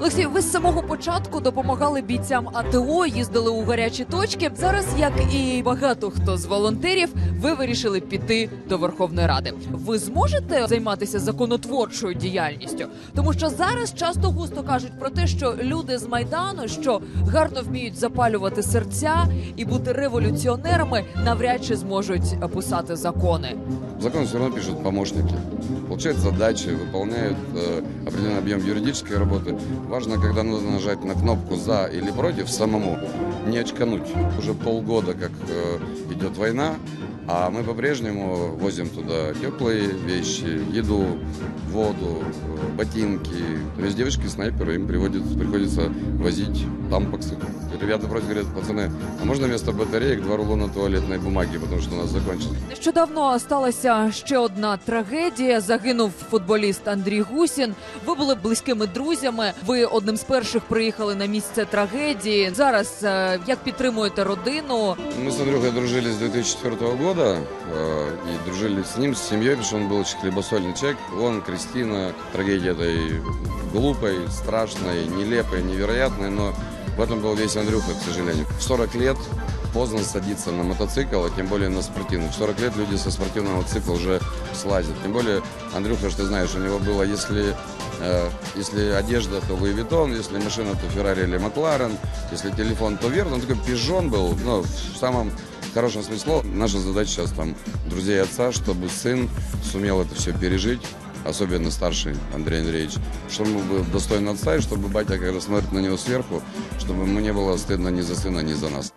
Олексій, ви з самого початку допомагали бійцям АТО, їздили у гарячі точки. Зараз, як і багато хто з волонтерів, ви вирішили піти до Верховної Ради. Ви зможете займатися законотворчою діяльністю, тому що зараз часто густо кажуть про те, що люди з майдану, що гарно вміють запалювати серця і бути революціонерами, навряд чи зможуть е, писати закони. Закон все равно пишут помощники. Получают задачи, выполняют э, определенный объем юридической работы. Важно, когда нужно нажать на кнопку «за» или «против» самому, не очкануть. Уже полгода, как э, идет война, а мы по-прежнему возим туда теплые вещи, еду, воду, э, ботинки. То есть девочки-снайперы, им приводится, приходится возить тампоксы. Ребята просят, говорят, пацаны, а можно вместо батареек два рулона туалетной бумаги, потому что у нас закончилось. Нещодавно сталася ще одна трагедія. Загинув футболіст Андрій Гусін. Ви були близькими друзями. Ви одним з перших приїхали на місце трагедії. Зараз е, як підтримуєте родину? Мы с Андрюхой дружили с 2004 Года э, и дружили с ним, с семьей, потому что он был очень хлебосольный человек. Он, Кристина, трагедия этой глупой, страшной, нелепой, невероятной, но в этом был весь Андрюха, к сожалению. В 40 лет поздно садиться на мотоцикл, а тем более на спортивный. В 40 лет люди со спортивного мотоцикла уже слазят. Тем более, Андрюха, что ты знаешь, у него было, если, э, если одежда, то Луи Vuitton, если машина, то Феррари или Макларен, если телефон, то Верн. Он такой пижон был, ну, в самом хорошем смысле слова. Наша задача сейчас там друзей отца, чтобы сын сумел это все пережить, особенно старший Андрей Андреевич, чтобы он был достоин отца, и чтобы батя, когда смотрит на него сверху, чтобы ему не было стыдно ни за сына, ни за нас.